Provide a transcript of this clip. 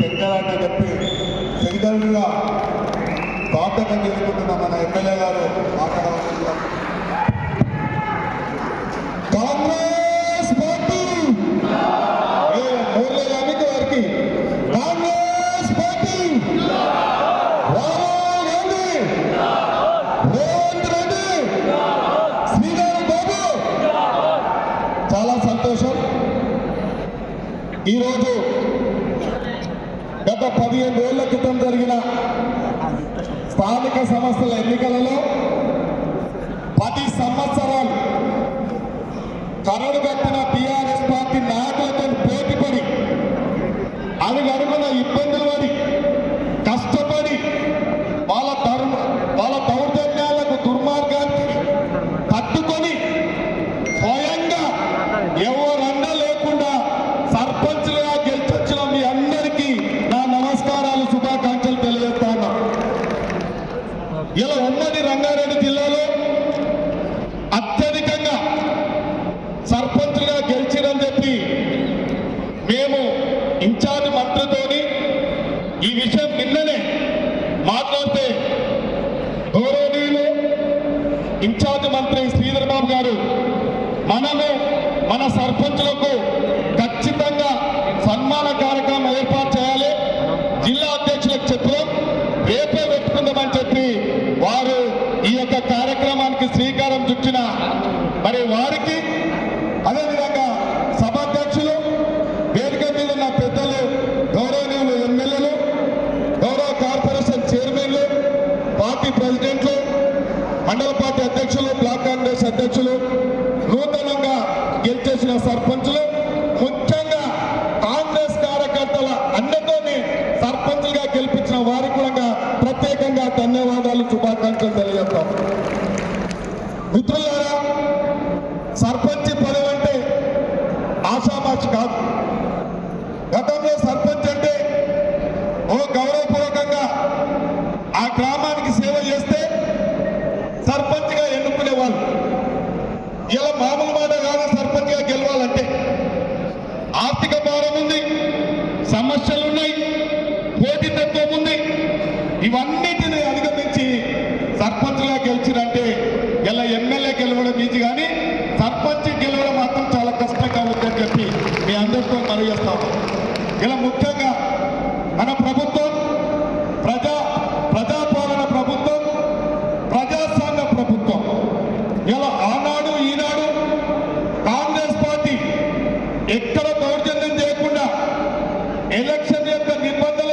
శంకర్ చెప్పి సెక్రటరీగా ప్రార్థన చేసుకుంటున్న మన ఎమ్మెల్యే గారు మాట్లాడవలసిందిగా కాంగ్రెస్ పార్టీ వారికి కాంగ్రెస్ పార్టీ రాహుల్ గాంధీ రేవంత్ రెడ్డి శ్రీధర్ బాబు. చాలా సంతోషం. ఈరోజు గత పదిహేను రోజుల క్రితం జరిగిన స్థానిక సంస్థల ఎన్నికలలో పది సంవత్సరాలు కరడు కట్టిన టీఆర్ఎస్ పార్టీ నాయకులతో పోటీపడి అడుగడుగున ఇబ్బందులు ఇబ్బంది సర్పంచ్గా గెలిచిరని చెప్పి మేము ఇన్ఛార్జ్ మంత్రితోని ఈ విషయం నిన్ననే మాట్లాడితే గౌరవనీయులు ఇన్ఛార్జ్ మంత్రి శ్రీధర్ బాబు గారు మనము మన సర్పంచులకు ఖచ్చితంగా సన్మాన కార్యక్రమం ఏర్పాటు చేయాలి. జిల్లా అధ్యక్షులకు చెప్పడం రేపే పెట్టుకుందామని చెప్పి వారు ఈ యొక్క కార్యక్రమానికి శ్రీకారం చుట్టిన మరి వారికి అదేవిధంగా సభాధ్యక్షులు వేదిక మీద ఉన్న పెద్దలు గౌరవనీయులు ఎమ్మెల్యేలు గౌరవ కార్పొరేషన్ చైర్మన్లు పార్టీ ప్రెసిడెంట్లు మండల పార్టీ అధ్యక్షులు బ్లాక్ కాంగ్రెస్ అధ్యక్షులు నూతనంగా గెలిచేసిన సర్పంచులు ముఖ్యంగా కాంగ్రెస్ కార్యకర్తల అన్నతోని సర్పంచులుగా గెలిపించిన వారికి కూడా ప్రత్యేకంగా ధన్యవాదాలు శుభాకాంక్షలు తెలియజేస్తాం. మిత్రులారా గ్రామానికి సేవ చేస్తే సర్పంచ్గా ఎన్నుకునేవాళ్ళు ఇలా మామూలు మాట కాదు సర్పంచ్గా గెలవాలంటే. ఆర్థిక భారం ఉంది సమస్యలు ఉన్నాయి పోటీతత్వం ఉంది. ఇవన్నిటిని అధిగమించి సర్పంచ్గా గెలిచినంటే ఇలా ఎమ్మెల్యే గెలవడం ఈజీ కానీ సర్పంచ్ గెలవడం మాత్రం చాలా కష్టంగా ఉందని చెప్పి మీ అందరితో మనవి చేస్తాము ఇలా ముఖ్యంగా మన ప్రభుత్వం ఎలక్షన్ యొక్క నిబంధనలను